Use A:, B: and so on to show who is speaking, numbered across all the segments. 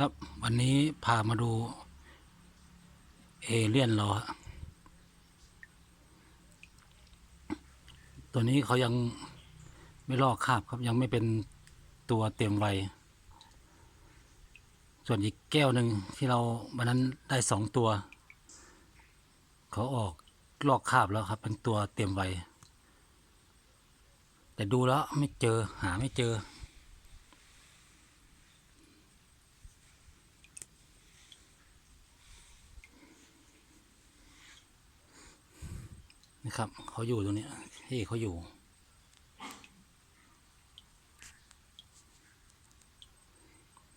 A: ครับวันนี้พามาดู เอเลี่ยนราฮะตัวนี้เขายังไม่ลอกคราบครับยังไม่เป็นตัวเต็มวัยส่วนอีกแก้วหนึ่งที่เราวันนั้นได้สองตัว เขาออกลอกคราบแล้วครับ เป็นตัวเต็มวัยแต่ดูแล้วไม่เจอหาไม่เจอ นะครับเขาอยู่ตรงนี้ที่เขาอยู่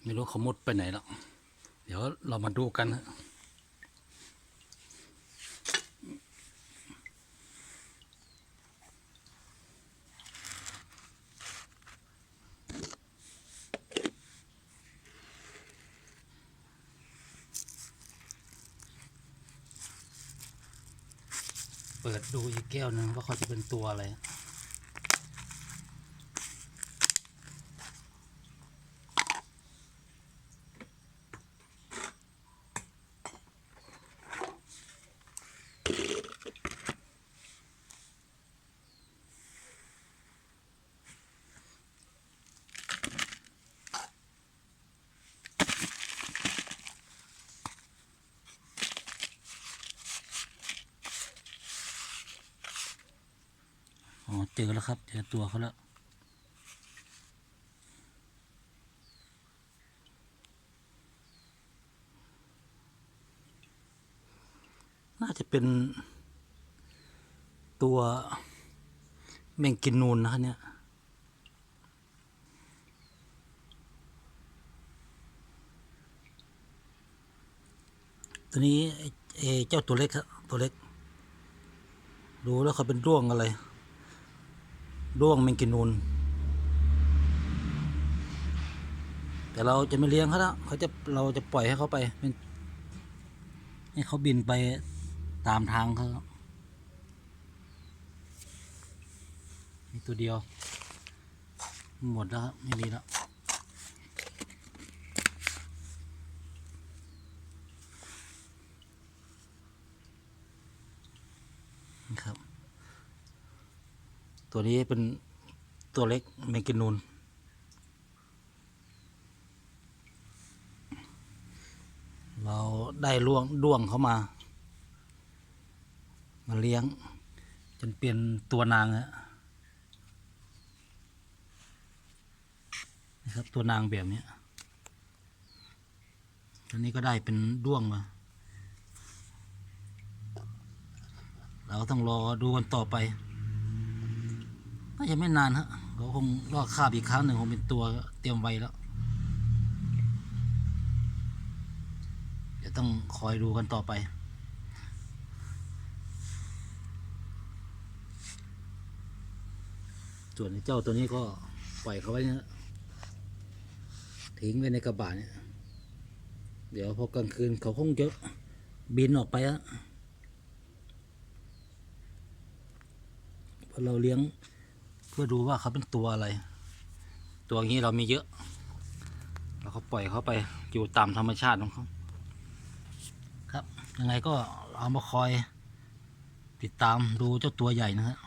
A: ไม่รู้เขามุดไปไหนแล้วเดี๋ยวเรามาดูกันนะ เปิดดูอีกแก้วหนึ่งว่าเขาจะเป็นตัวอะไร เจอแล้วครับ เจอตัวเขาแล้วน่าจะเป็นตัวแมงกินนูนนะครับเนี่ยตัวนี้เจ้าตัวเล็กครับตัวเล็ก ดูแล้วเขาเป็นร่วงอะไร ร่วงแมงกินนูนแต่เราจะไม่เลี้ยงเขาแล้วเขาจะเราจะปล่อยให้เขาไปเป็นให้เขาบินไปตามทางเขามีตัวเดียว หมดแล้วครับไม่มีแล้วครับ ตัวนี้เป็นตัวเล็กแมกินนูนเราได้ล่วงด้วงเขามา มาเลี้ยง จนเปลี่ยนตัวนางฮะนะครับ ตัวนางแบบนี้ตอนนี้ก็ได้เป็นด้วงมาเราต้องรอดูกันต่อไป จะไม่นานฮะเราคงลอกคาบอีกครั้งหนึ่งคงเป็นตัวเตรียมไว้แล้วเดี๋ยวต้องคอยดูกันต่อไป ส่วนเจ้าตัวนี้ก็ปล่อยเขาไว้นะทิ้งไว้ในกระบะเนี่ย เดี๋ยวพอกลางคืนเขาคงจะบินออกไปอะเพราะเราเลี้ยง พื่อดูว่าเขาเป็นตัวอะไร ตัวนี้เรามีเยอะเราก็ปล่อยเขาไปอยู่ตามธรรมชาติของเขาครับยังไงก็เอามาคอยติดตามดูเจ้าตัวใหญ่นะฮะ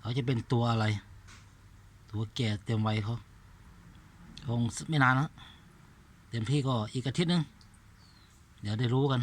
A: เขาจะเป็นตัวอะไร ตัวแก่เต็มวัยเขาคงไม่นานนะเต็มที่ก็อีกอาทิตย์นึง เดี๋ยวได้รู้กัน